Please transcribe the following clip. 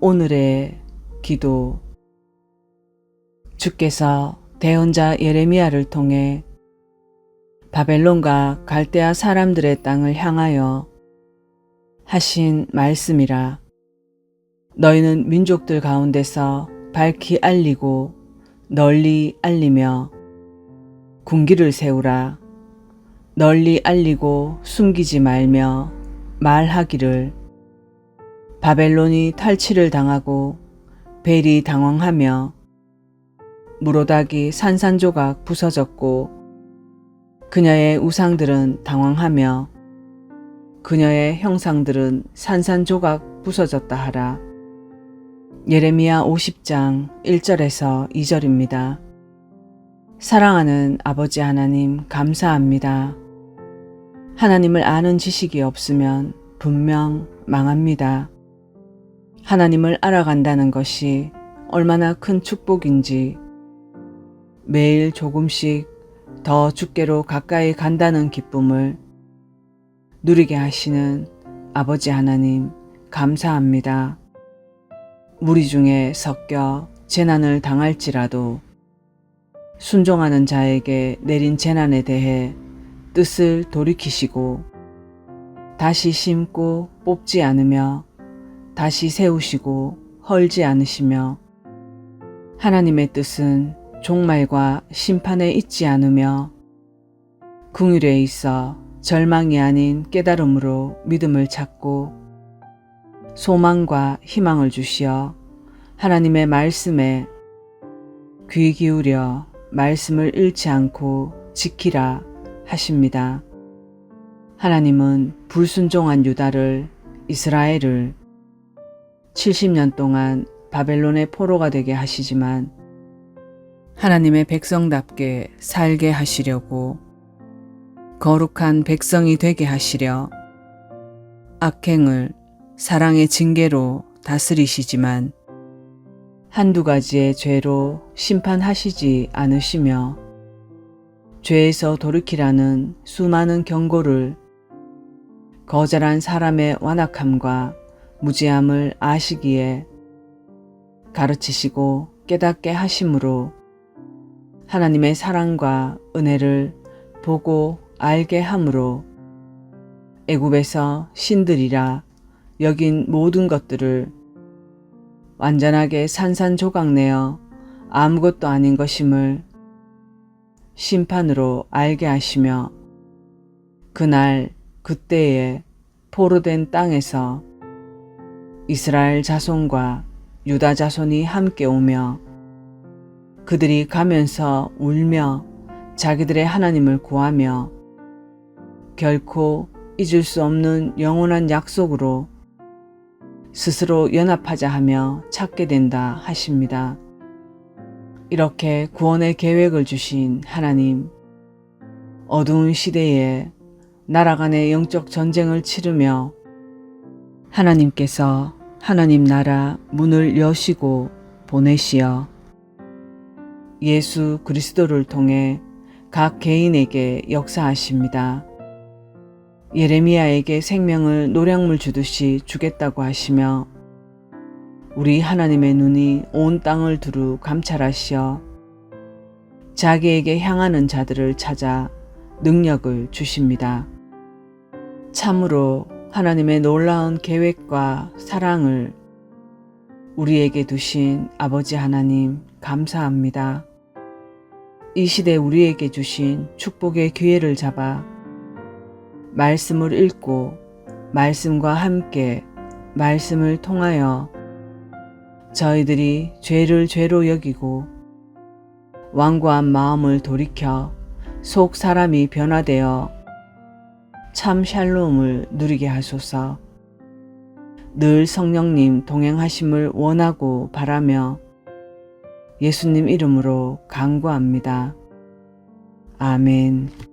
오늘의 기도. 주께서 대언자 예레미야를 통해 바벨론과 갈대아 사람들의 땅을 향하여 하신 말씀이라. 너희는 민족들 가운데서 밝히 알리고 널리 알리며 군기를 세우라. 널리 알리고 숨기지 말며 말하기를 바벨론이 탈취를 당하고 벨이 당황하며 무로닥이 산산조각 부서졌고 그녀의 우상들은 당황하며 그녀의 형상들은 산산조각 부서졌다 하라. 예레미야 50장 1절에서 2절입니다. 사랑하는 아버지 하나님 감사합니다. 하나님을 아는 지식이 없으면 분명 망합니다. 하나님을 알아간다는 것이 얼마나 큰 축복인지 매일 조금씩 더 주께로 가까이 간다는 기쁨을 누리게 하시는 아버지 하나님 감사합니다. 무리 중에 섞여 재난을 당할지라도 순종하는 자에게 내린 재난에 대해 뜻을 돌이키시고 다시 심고 뽑지 않으며 다시 세우시고 헐지 않으시며 하나님의 뜻은 종말과 심판에 있지 않으며 궁율에 있어 절망이 아닌 깨달음으로 믿음을 찾고 소망과 희망을 주시어 하나님의 말씀에 귀 기울여 말씀을 잃지 않고 지키라 하십니다. 하나님은 불순종한 유다를 이스라엘을 70년 동안 바벨론의 포로가 되게 하시지만 하나님의 백성답게 살게 하시려고 거룩한 백성이 되게 하시려 악행을 사랑의 징계로 다스리시지만 한두 가지의 죄로 심판하시지 않으시며 죄에서 돌이키라는 수많은 경고를 거절한 사람의 완악함과 무지함을 아시기에 가르치시고 깨닫게 하심으로 하나님의 사랑과 은혜를 보고 알게 함으로 애굽에서 신들이라 여긴 모든 것들을 완전하게 산산조각내어 아무것도 아닌 것임을 심판으로 알게 하시며 그날 그때에 포로된 땅에서 이스라엘 자손과 유다 자손이 함께 오며 그들이 가면서 울며 자기들의 하나님을 구하며 결코 잊을 수 없는 영원한 약속으로 스스로 연합하자 하며 찾게 된다 하십니다. 이렇게 구원의 계획을 주신 하나님, 어두운 시대에 나라 간의 영적 전쟁을 치르며 하나님께서 하나님 나라 문을 여시고 보내시어 예수 그리스도를 통해 각 개인에게 역사하십니다. 예레미야에게 생명을 노량물 주듯이 주겠다고 하시며 우리 하나님의 눈이 온 땅을 두루 감찰하시어 자기에게 향하는 자들을 찾아 능력을 주십니다. 참으로 하나님의 놀라운 계획과 사랑을 우리에게 두신 아버지 하나님 감사합니다. 이 시대 우리에게 주신 축복의 기회를 잡아 말씀을 읽고 말씀과 함께 말씀을 통하여 저희들이 죄를 죄로 여기고 완고한 마음을 돌이켜 속 사람이 변화되어 참 샬롬을 누리게 하소서. 늘 성령님 동행하심을 원하고 바라며 예수님 이름으로 간구합니다. 아멘.